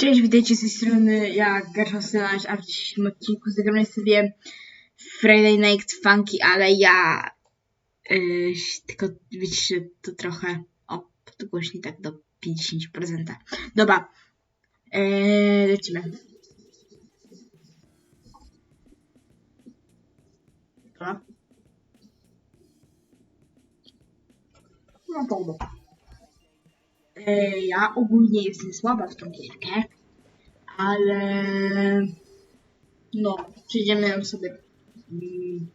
Cześć, witajcie z tej strony, ja Gershon Stylasz, a w dzisiejszym odcinku zagramy sobie Friday Night Funky, ale ja yy, tylko wiecie, to trochę o, podgłośni tak do 50%. Dobra, yy, lecimy. Dobra. No to dobra. E, Ja ogólnie jestem słaba w tą gierkę, ale no, przejdziemy ją sobie mm,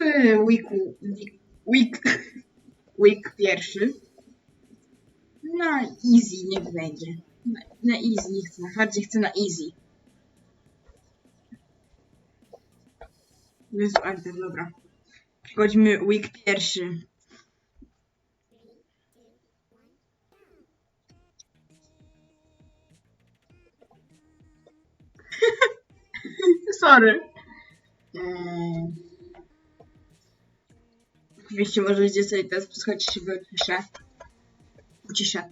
w weeku, week, week pierwszy. Na easy niech będzie. Na, na easy chcę, na hardzie chcę na easy. Jezu, Enter, dobra. Przechodzimy week pierwszy. Sorry. Eee... Oczywiście możecie sobie teraz posłuchać się.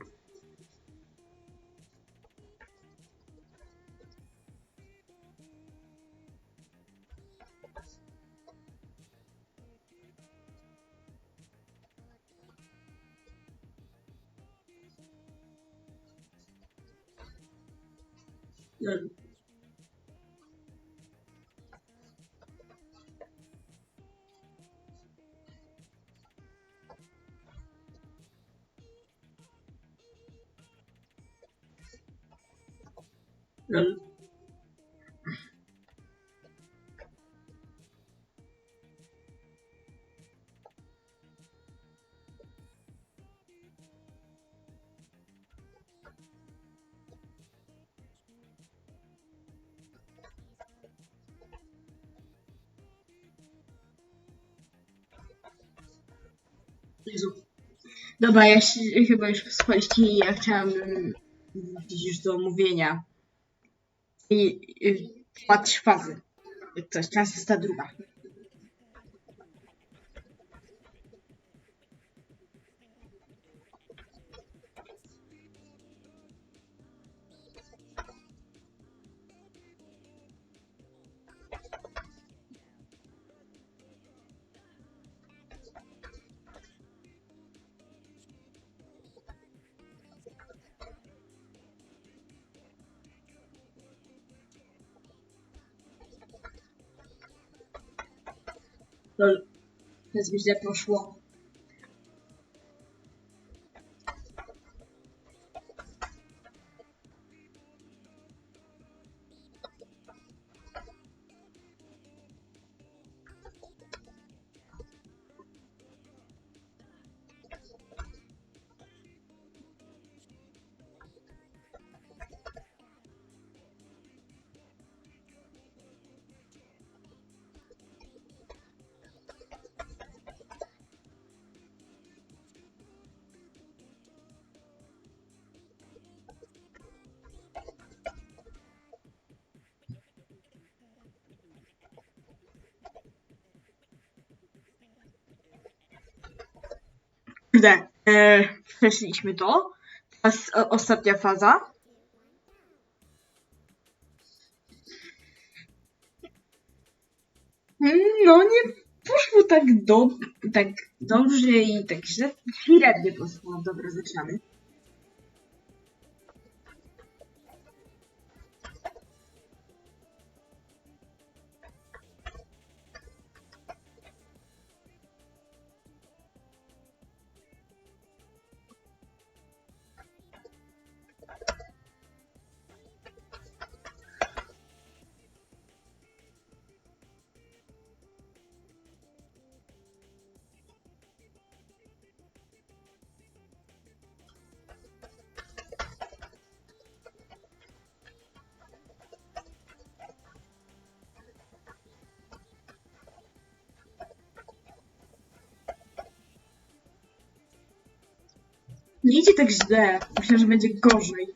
Dobra, ja się, chyba już posłuchaliście i ja chciałabym wrócić już do omówienia. I, i trzy fazy. Coś, teraz jest ta druga. Lol. Teraz mi źle poszło. Kurde, e, przeszliśmy to. Teraz o, ostatnia faza. Mm, No nie poszło tak, do, tak dobrze i tak źle. Średnio poszło. Dobra, zaczynamy. Nie idzie tak źle. Myślę, że będzie gorzej.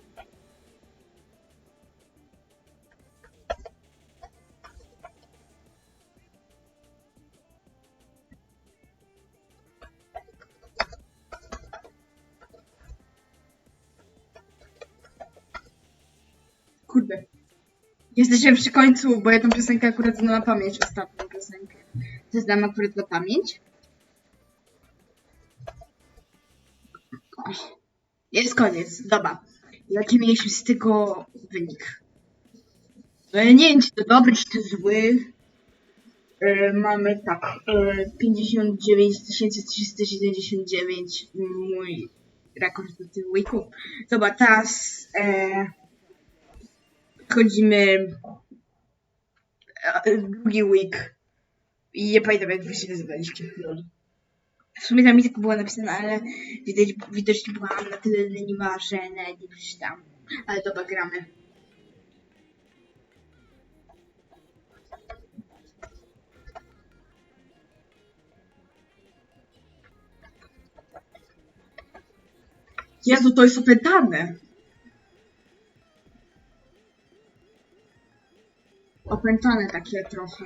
kurde. Jesteśmy przy końcu, bo ja tą piosenkę akurat znam na pamięć, ostatnią piosenkę. Znam akurat na pamięć. Jest koniec, dobra. Jaki mieliśmy z tego wynik? No nie wiem, czy to dobry, czy to zły. E, mamy tak, e, 59 379 mój rekord do tych weeków. Zobacz, teraz e, chodzimy e, drugi week i nie pamiętam jak wy się nazywaliście. W sumie tam tak było napisane, ale widać, widocznie byłam na tyle leniwa, że nie przeczytam. Ale dobra, gramy. Jezu, to jest opętane. Opętane takie trochę.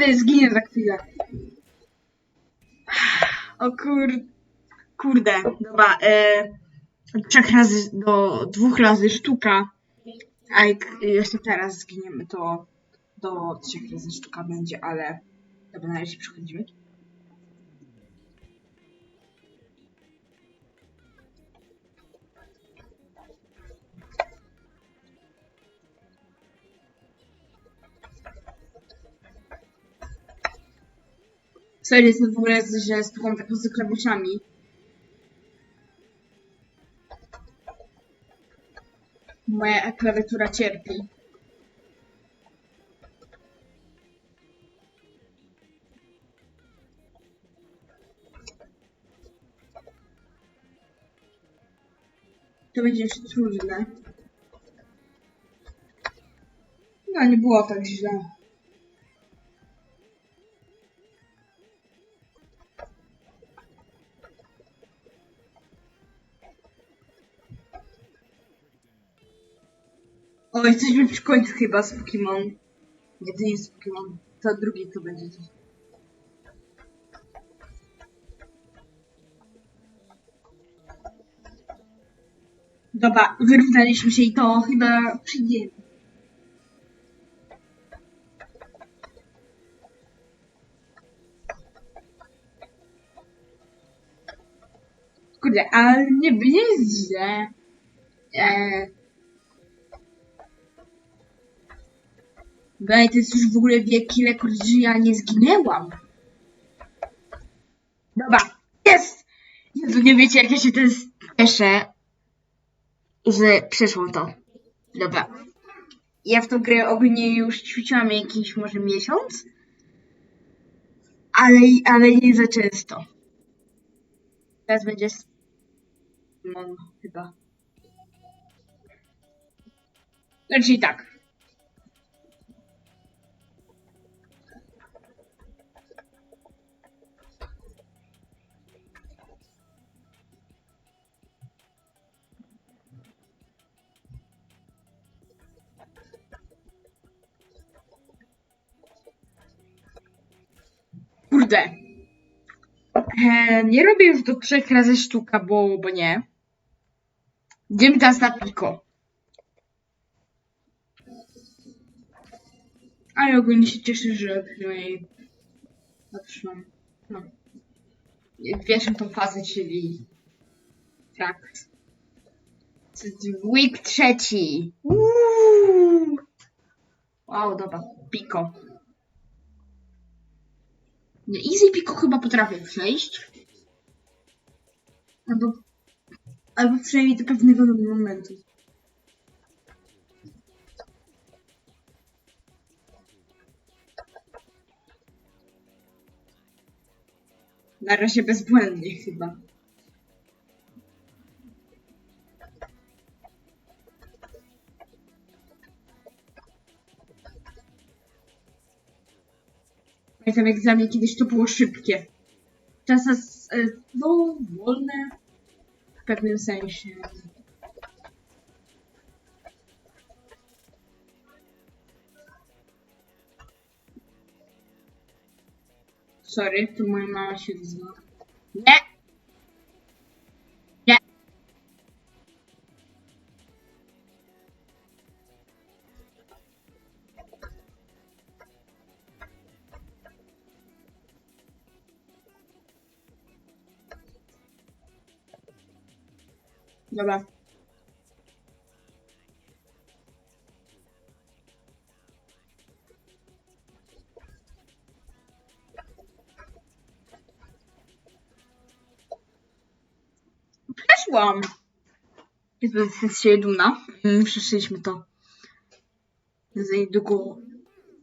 Ty, zginie za chwilę. O kur... Kurde, dobra, e, trzech razy do dwóch razy sztuka. A jak jeszcze teraz zginiemy, to do trzech razy sztuka będzie, ale dobra, na razie przechodzimy. Sorry, jestem w ogóle, że stukam tak z klawiszami. Moja klawiatura cierpi. To będzie jeszcze trudne. No, nie było tak źle. O, jesteśmy przy końcu chyba z Pokémon. Nie, to nie jest Pokémon. To drugi to będzie. Dobra, wyrównaliśmy się i to chyba przyjdzie. Kurde, ale nie, nie jest źle. Eee, Bej, to jest już w ogóle wielki rekord, że ja nie zginęłam. Dobra, jest! Jezu, nie wiecie, jak ja się teraz cieszę, że przeszło to. Dobra. Ja w tą grę ogólnie już ćwiczyłam jakiś może miesiąc, ale, ale nie za często. Teraz będzie Simon chyba. Znaczy tak. Kurde. E, nie robię już do trzech razy sztuka, bo, bo nie. Idziemy teraz na piko. Ale ogólnie się cieszę, że przynajmniej dotrzymam. No. Wierzę tą fazę, czyli tak. Week trzeci. Uuu. Wow, dobra. Piko. Nie, Easy Pico chyba potrafię przejść. Albo, albo przynajmniej do pewnego momentu. Na razie bezbłędnie chyba. Pamiętam jak dla mnie kiedyś to było szybkie. Teraz e, no, wolne w pewnym sensie. Sorry, to moja mama się. Nie! Nie! Dobra. Przeszłam. Jest bez się dumna. Mm, Przeszliśmy to. Za niedługo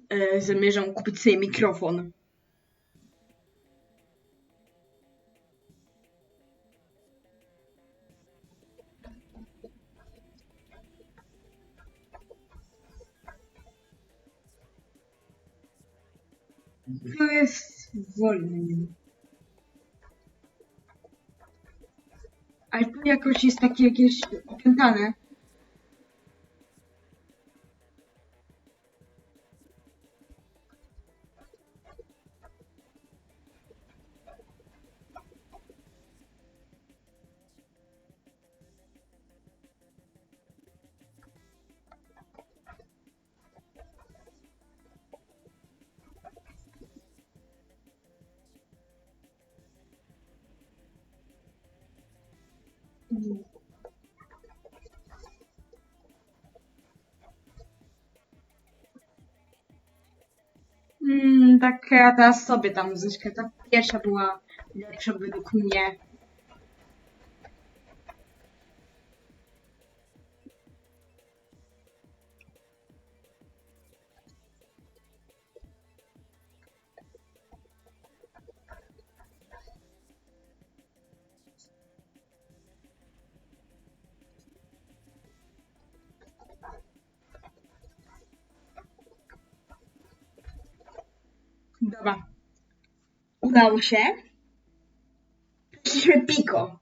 e, zamierzam kupić sobie mikrofon. Jest wolny. Ale tu jakoś jest takie jakieś opętane. Mm, tak ja teraz sobie tam muzyczkę. Ta pierwsza była lepsza według mnie. Dobra. Udało się. Przeszliśmy piko.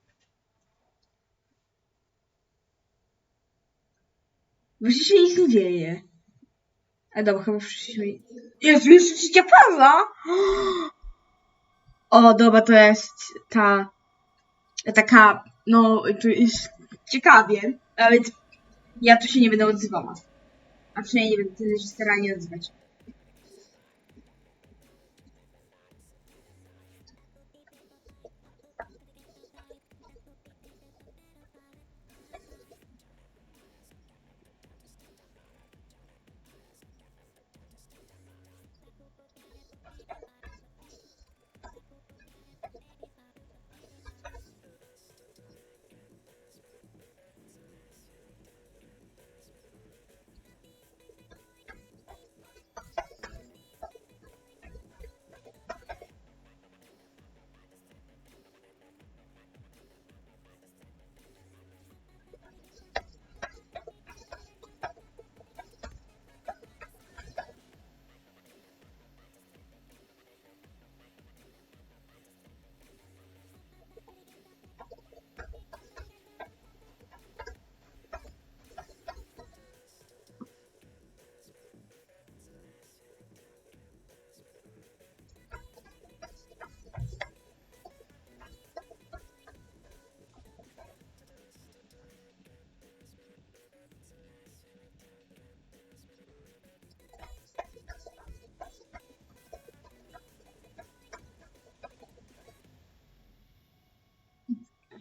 Właściwie się nic nie dzieje. A dobra, chyba przeszliśmy... Jest jeszcze trzecia faza! O, dobra, to jest ta... Taka, no, tu jest ciekawie, a więc ja tu się nie będę odzywała. A przynajmniej nie będę się staranie odzywać.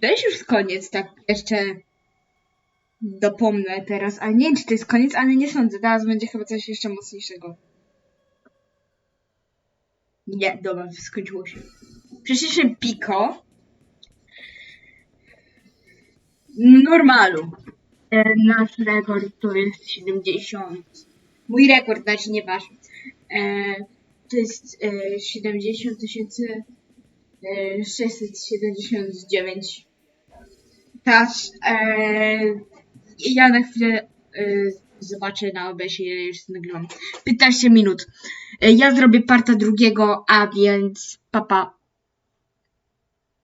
To jest już koniec, tak jeszcze dopomnę teraz, ale nie wiem, czy to jest koniec, ale nie sądzę. Teraz będzie chyba coś jeszcze mocniejszego. Nie, dobra, skończyło się. Przeszliśmy Pico. Normalu. E, nasz rekord to jest 70. Mój rekord, znaczy nie wasz. E, to jest e, 70 tysięcy e, 679. Teraz ja na chwilę e, Zobaczę na OBS, ile już nagrywam. 15 minut. E, Ja zrobię parta drugiego, a więc papa.